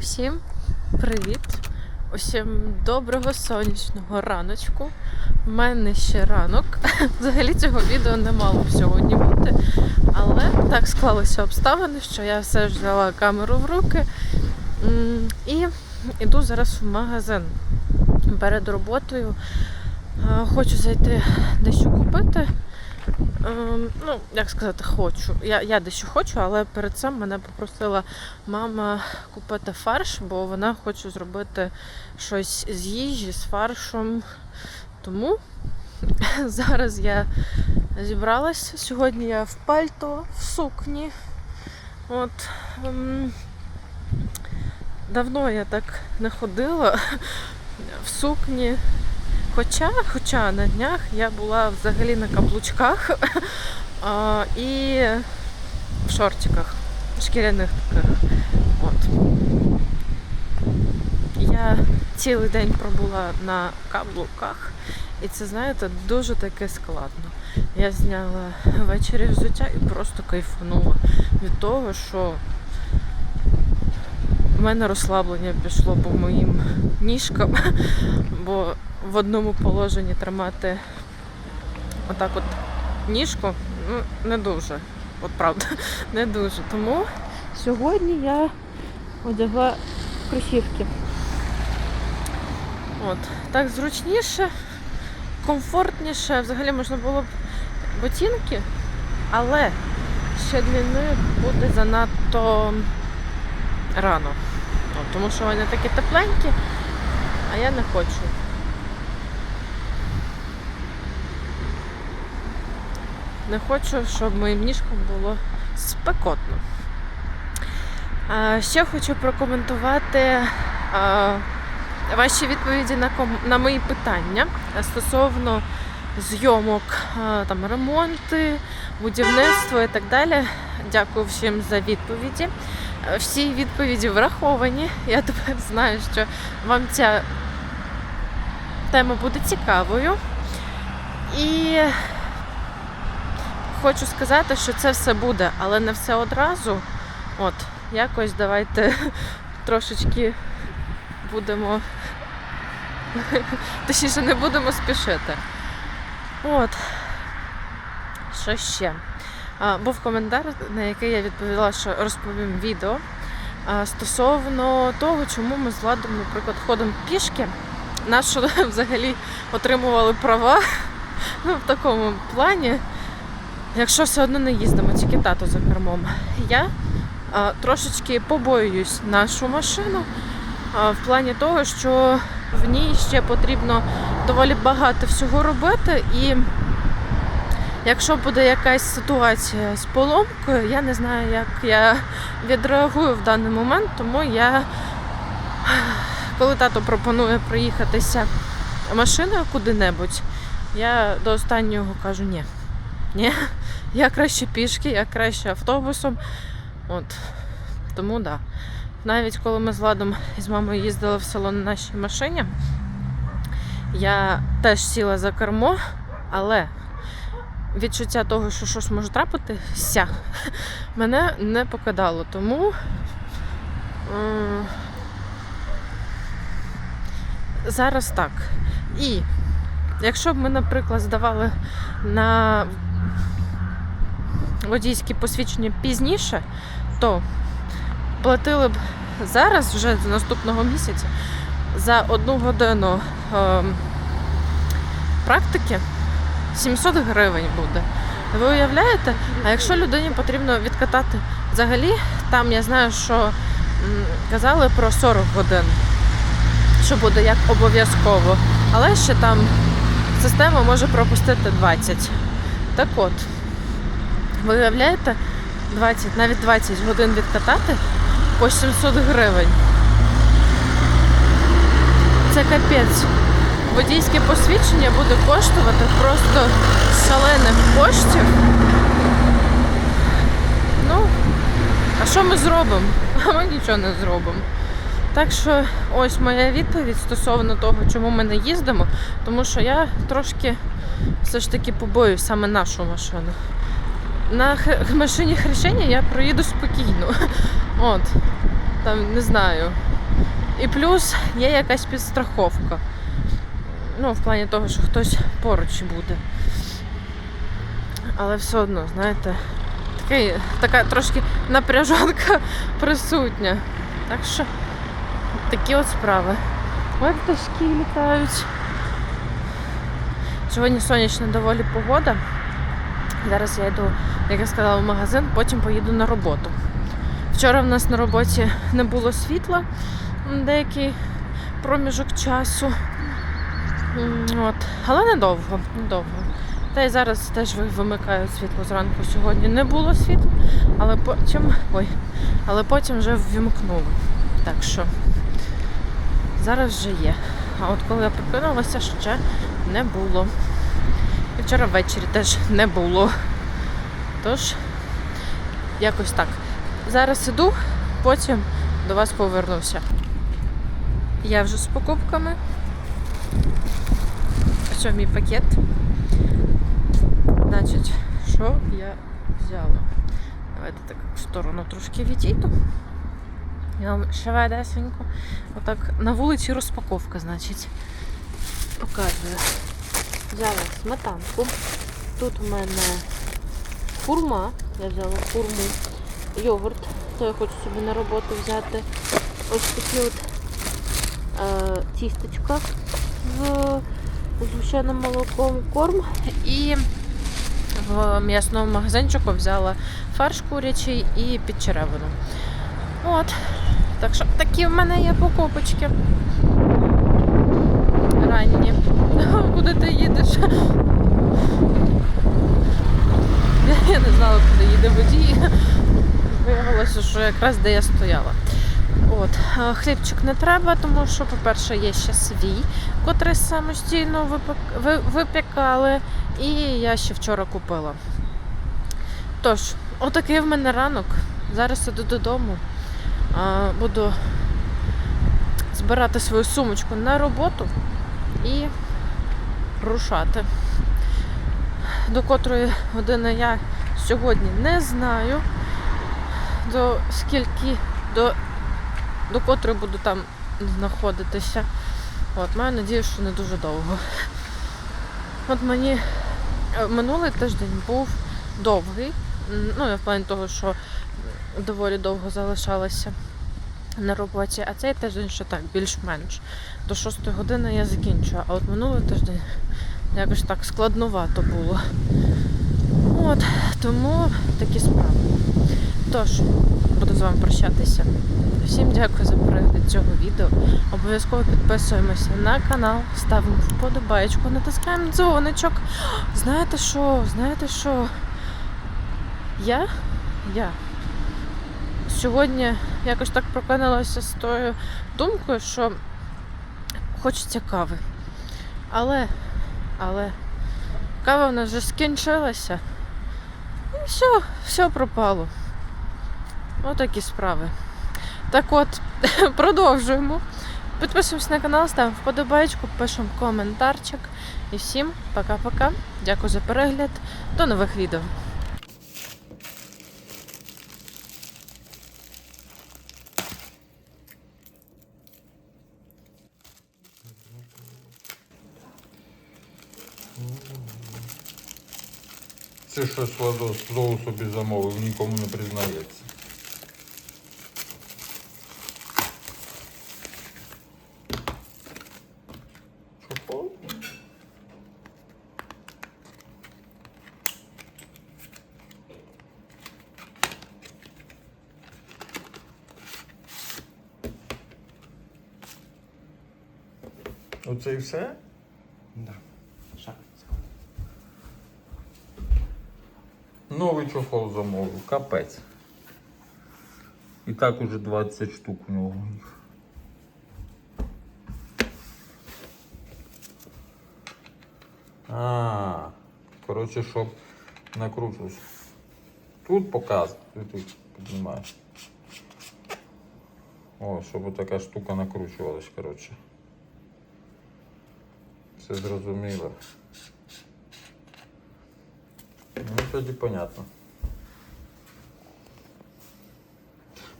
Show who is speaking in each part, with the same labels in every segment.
Speaker 1: Усім привіт! Усім доброго сонячного раночку. У мене ще ранок. Взагалі цього відео не мало б сьогодні бути. Але так склалися обставини, що я все ж взяла камеру в руки і йду зараз в магазин перед роботою. Хочу зайти дещо купити. Ем, Ну, як сказати, хочу. Я, я дещо хочу, але перед цим мене попросила мама купити фарш, бо вона хоче зробити щось з їжі, з фаршом. Тому зараз я зібралася. Сьогодні я в пальто, в сукні. От. ем, Давно я так не ходила в сукні. Хоча, хоча на днях я була взагалі на каблучках і в шортиках, шкіряних таких. От. Я цілий день пробула на каблуках, і це, знаєте, дуже таке складно. Я зняла ввечері взуття і просто кайфанула від того, що в мене розслаблення пішло по моїм ніжкам, бо в одному положенні тримати отак от ніжку ну, не дуже. От правда, не дуже. Тому сьогодні я одягла кросівки. От, так зручніше, комфортніше. Взагалі можна було б ботинки, але ще для буде занадто рано. От, тому що вони такі тепленькі, а я не хочу. Не хочу, щоб моїм ніжкам було спекотно. Ще хочу прокоментувати ваші відповіді на, на мої питання стосовно зйомок, там, ремонти, будівництво і так далі. Дякую всім за відповіді. Е, Всі відповіді враховані. Я тепер знаю, що вам ця тема буде цікавою. І хочу сказати, що це все буде, але не все одразу. От, якось давайте трошечки будемо. Точніше, не будемо спішити. От. Що ще? А, був коментар, на який я відповіла, що розповім відео а, стосовно того, чому ми з Владом, наприклад, ходимо пішки. Нас що взагалі отримували права ну, в такому плані, якщо все одно не їздимо, тільки тато за кермом. Я а, трошечки побоююсь нашу машину а, в плані того, що в ній ще потрібно доволі багато всього робити і. Якщо буде якась ситуація з поломкою, я не знаю, як я відреагую в даний момент, тому я, коли тато пропонує проїхатися машиною куди-небудь, я до останнього кажу ні. Ні, я краще пішки, я краще автобусом. От. Тому так. Да. Навіть коли ми з Владом і з мамою їздили в село на нашій машині, я теж сіла за кермо, але відчуття того, що щось може трапитися, мене не покидало. Тому е, зараз так. І якщо б ми, наприклад, здавали на водійські посвідчення пізніше, то платили б зараз, вже з наступного місяця, за одну годину е, практики 700 гривень буде. Ви уявляєте? А якщо людині потрібно відкатати взагалі, там я знаю, що казали про 40 годин, що буде як обов'язково. Але ще там система може пропустити 20. Так от, ви уявляєте, 20, навіть 20 годин відкатати по 700 гривень. Це капець водійське посвідчення буде коштувати просто шалених коштів. Ну, а що ми зробимо? А ми нічого не зробимо. Так що ось моя відповідь стосовно того, чому ми не їздимо, тому що я трошки все ж таки побоююсь саме нашу машину. На машині хрещення я проїду спокійно. От. там не знаю. І плюс є якась підстраховка. Ну, в плані того, що хтось поруч буде. Але все одно, знаєте, такий, така трошки напряжонка присутня. Так що такі от справи. Ой, пташки літають. Сьогодні сонячна доволі погода. Зараз я йду, як я сказала, в магазин, потім поїду на роботу. Вчора в нас на роботі не було світла деякий проміжок часу. От. Але недовго, недовго. Та й зараз теж ви- вимикають світло зранку. Сьогодні не було світла, але потім. Ой, але потім вже ввімкнули. Так що зараз вже є. А от коли я прокинулася, ще не було. Вчора ввечері теж не було. Тож, якось так. Зараз іду, потім до вас повернуся. Я вже з покупками. Ось мій пакет. Значить, що я взяла? Давайте так в сторону трошки відійду. Я вам швидесенько. Отак на вулиці розпаковка, значить. Показую. Взяла сметанку. Тут у мене хурма. Я взяла хурму. Йогурт. То я хочу собі на роботу взяти. Ось такі от е, тістечка з звичайним молоком корм. І в м'ясному магазинчику взяла фарш курячий і підчеревину. От. Так що такі в мене є покупочки. Ранні. Куди ти їдеш? Я не знала, куди їде водій. Виявилося, що якраз де я стояла. От. Хлібчик не треба, тому що, по-перше, є ще свій, котрий самостійно випікали, і я ще вчора купила. Тож, отакий в мене ранок. Зараз іду додому. Буду збирати свою сумочку на роботу і рушати. До котрої години я сьогодні не знаю. До скільки, до, до котрої буду там знаходитися. От, маю надію, що не дуже довго. От мені е, минулий тиждень був довгий. Ну, я в плані того, що доволі довго залишалася на роботі, а цей тиждень ще так, більш-менш. До 6 години я закінчую. А от минулий тиждень якось так складновато було. От, тому такі справи. Тож, буду з вами прощатися. Всім дякую за перегляд цього відео. Обов'язково підписуємося на канал, ставимо вподобайку, натискаємо дзвоничок. Знаєте що? Знаєте що? Я? Я. Сьогодні якось так прокинулася з тою думкою, що хочеться кави. Але, але кава в нас вже скінчилася. І все, все пропало. Отакі справи. Так от, продовжуємо. Підписуємось на канал, ставимо вподобайку, пишемо коментарчик. І всім пока-пока. Дякую за перегляд. До нових відео.
Speaker 2: Це щось знову собі замовив, нікому не признається. Оце і все?
Speaker 3: Да. Шаг.
Speaker 2: Новий чохол замовив, капець. І так уже 20 штук у нього. А, коротше, щоб накручувався. Тут показує, ти тут піднімаєш. О, щоб така штука накручувалась, коротше. Все зрозуміло. Ну, тоді понятно.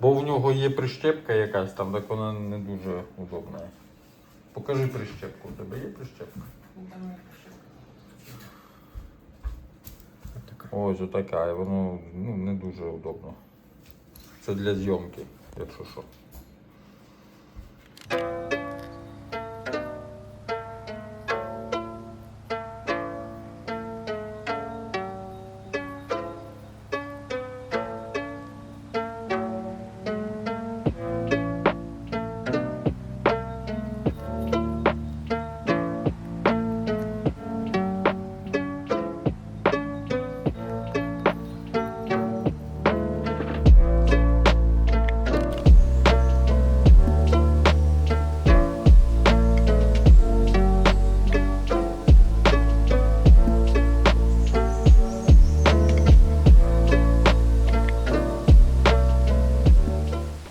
Speaker 2: Бо в нього є прищепка якась там, так вона не дуже удобна. Покажи прищепку. У тебе є прищепка?
Speaker 3: Така.
Speaker 2: Ось отака, і воно ну, не дуже удобно. Це для зйомки, якщо що.